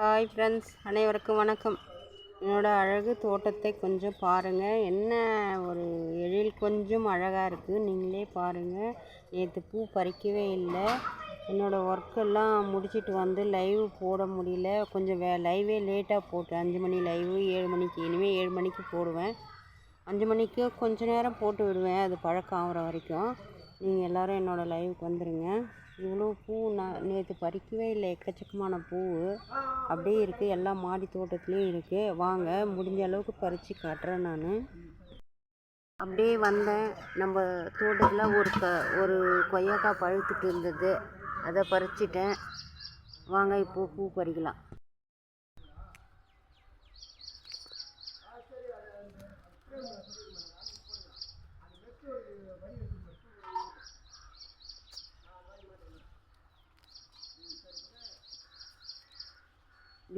Hi friends அனைவருக்கும் வணக்கம். என்னோடய அழகு தோட்டத்தை கொஞ்சம் பாருங்கள் என்ன ஒரு எழில் கொஞ்சம் அழகாக இருக்குது நீங்களே பாருங்கள் நேற்று பூ பறிக்கவே இல்லை. என்னோடய ஒர்க்கெல்லாம் முடிச்சுட்டு வந்து லைவ் போட முடியல. கொஞ்சம் வே லைவே லேட்டாக போட்டேன். அஞ்சு மணி லைவு ஏழு மணிக்கு. இனிமேல் ஏழு மணிக்கு போடுவேன். அஞ்சு மணிக்கு கொஞ்சம் நேரம் போட்டு விடுவேன். அது பழக்கம் ஆகிற வரைக்கும். நீங்கள் எல்லோரும் என்னோடய லைவுக்கு வந்துடுங்க இவ்வளோ பூ நான் நேற்று பறிக்கவே இல்லை. எக்கச்சக்கமான பூ. அப்படியே இருக்குது எல்லா மாடி தோட்டத்துலேயும் இருக்குது வாங்க முடிஞ்ச அளவுக்கு பறித்து காட்டுறேன் நான். அப்படியே வந்தேன். நம்ம தோட்டத்தில் ஒரு க ஒரு கொய்யாக்காய் பழுத்துட்டு இருந்தது. அதை பறிச்சிட்டேன். வாங்க இப்போது பூ பறிக்கலாம்.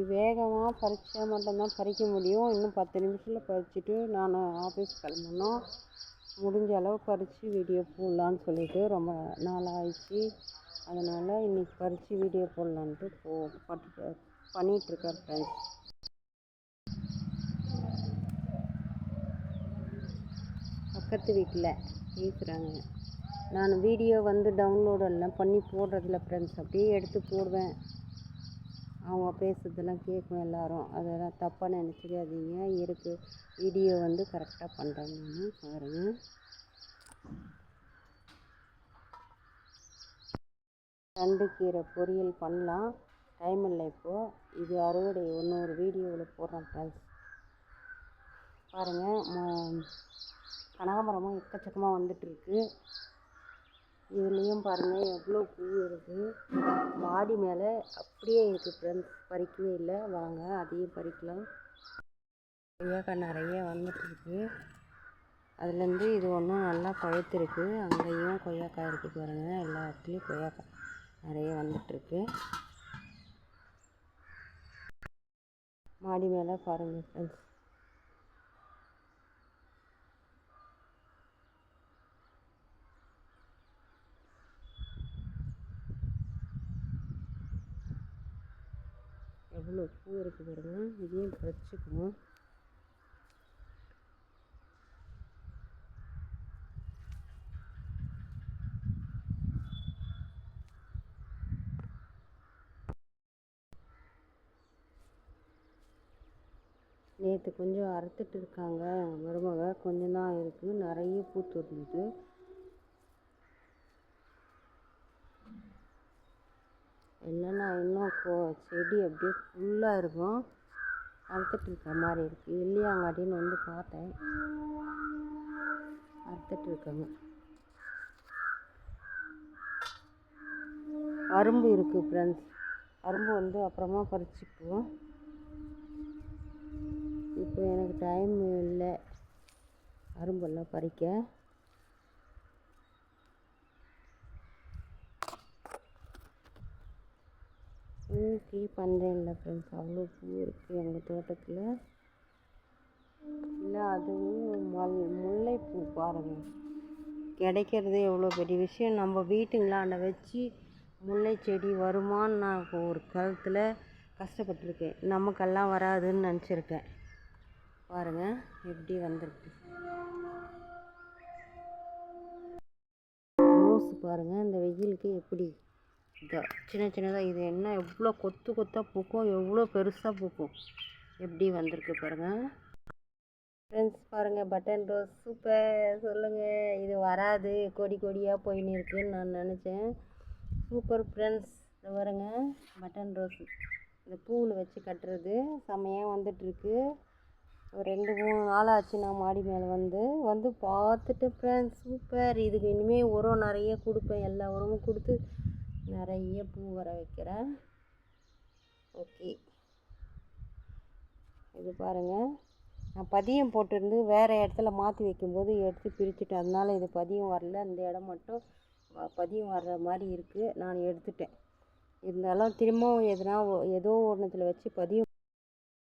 இப்படி வேகமாக பறித்தா மட்டும்தான் பறிக்க முடியும். இன்னும் பத்து நிமிஷத்தில் பறிச்சுட்டு நான் ஆஃபீஸ் கிளம்பணும். முடிஞ்ச அளவு பறித்து வீடியோ போடலான்னு சொல்லிட்டு ரொம்ப நாள் ஆயிடுச்சு அதனால் இன்றைக்கி பறித்து வீடியோ போடலான்ட்டு போ பட்டு பண்ணிகிட்ருக்கேன் ஃப்ரெண்ட்ஸ் பக்கத்து வீட்டில் கேட்குறாங்க நான் வீடியோ வந்து டவுன்லோடெல்லாம் பண்ணி போடுறதில்ல ஃப்ரெண்ட்ஸ் அப்படியே எடுத்து போடுவேன். அவங்க பேசுகிறதெல்லாம் கேட்கும் எல்லோரும். அதெல்லாம் தப்பாக நினச்சிக்காதீங்க. இருக்குது வீடியோ வந்து கரெக்டாக பண்ணுறேன் நான். பாருங்கள் தண்டு கீரை பொரியல் பண்ணலாம். டைம் இல்லை இப்போது இது அறுவடை. இன்னொரு வீடியோவில் போடுறேன் ஃப்ரெண்ட்ஸ் பாருங்கள் கனகாமரமும் எக்கச்சக்கமாக வந்துட்டுருக்கு இதுலேயும் பாருங்கள் எவ்வளோ பூ இருக்குது மாடி மேலே அப்படியே இருக்குது ஃப்ரெண்ட்ஸ் பறிக்கவே இல்லை. வாங்க அதையும் பறிக்கலாம். கொய்யாக்காய் நிறைய வந்துட்டுருக்கு அதுலேருந்து இது ஒன்றும் நல்லா பழுத்துருக்கு. அங்கேயும் கொய்யாக்காய் இருக்குது பாருங்கள் எல்லா இடத்துலையும் கொய்யாக்காய் நிறைய வந்துட்டுருக்கு மாடி மேலே பாருங்கள் ஃப்ரெண்ட்ஸ் எவ்வளோ பூ இருக்குது பாருங்க. இதையும் பறிச்சுக்குவோம். நேற்று கொஞ்சம் அறுத்துட்டு இருக்காங்க மருமக. கொஞ்சம் தான் இருக்குது நிறைய பூத்து இருந்தது இல்லைன்னா இன்னும் கோ செடி அப்படியே ஃபுல்லாக இருக்கும். அறுத்துட்டு இருக்கிற மாதிரி இருக்குது இல்லையாங்காட்டின்னு வந்து பார்த்தேன். அறுத்துட்டு இருக்காங்க. அரும்பு இருக்குது ஃப்ரெண்ட்ஸ் அரும்பு வந்து அப்புறமா பறிச்சுக்குவோம். இப்போ எனக்கு டைம் இல்லை. அரும்பெல்லாம் பறிக்க. பூக்கே இல்லை ஃப்ரெண்ட்ஸ் அவ்வளோ பூ இருக்குது எங்கள் தோட்டத்தில். இல்லை அதுவும் மல் முல்லைப்பூ பாருங்கள் கிடைக்கிறது எவ்வளோ பெரிய விஷயம். நம்ம வீட்டுங்களாண்ட வச்சு முல்லை செடி வருமான்னு நான் ஒரு காலத்தில் கஷ்டப்பட்டுருக்கேன். நமக்கெல்லாம் வராதுன்னு நினச்சிருக்கேன். பாருங்கள் எப்படி வந்திருக்கு. ரோஸ் பாருங்கள் இந்த வெயிலுக்கு எப்படி சின்ன சின்னதாக இது என்ன எவ்வளோ கொத்து கொத்தாக பூக்கும் எவ்வளோ பெருசாக பூக்கும் எப்படி வந்திருக்கு பாருங்கள் ஃப்ரெண்ட்ஸ் பாருங்கள் பட்டன் ரோஸ் சூப்பர் சொல்லுங்கள் இது வராது. கொடி கொடியாக போயின்னு இருக்குன்னு நான் நினச்சேன். சூப்பர் ஃப்ரெண்ட்ஸ் இது பாருங்க. பட்டன் ரோஸ் இந்த பூவில் வச்சு கட்டுறது. செம்மையாக வந்துட்டுருக்கு. ஒரு ரெண்டு மூணு நாள் ஆச்சு நான் மாடி மேலே வந்து. வந்து பார்த்துட்டு ஃப்ரெண்ட்ஸ் சூப்பர் இதுக்கு இனிமேல் உரம் நிறைய கொடுப்பேன். எல்லா உரமும் கொடுத்து நிறைய பூ வர வைக்கிறேன். ஓகே. இது பாருங்கள் நான் பதியம் போட்டிருந்து வேறு இடத்துல மாற்றி வைக்கும்போது எடுத்து பிரிச்சுட்டேன் அதனால் இது பதியம் வரல. இந்த இடம் மட்டும் பதியம் வர்ற மாதிரி இருக்குது நான் எடுத்துட்டேன். இருந்தாலும் திரும்பவும் எதுனா ஏதோ ஒன்றுத்தில் வச்சு பதியம்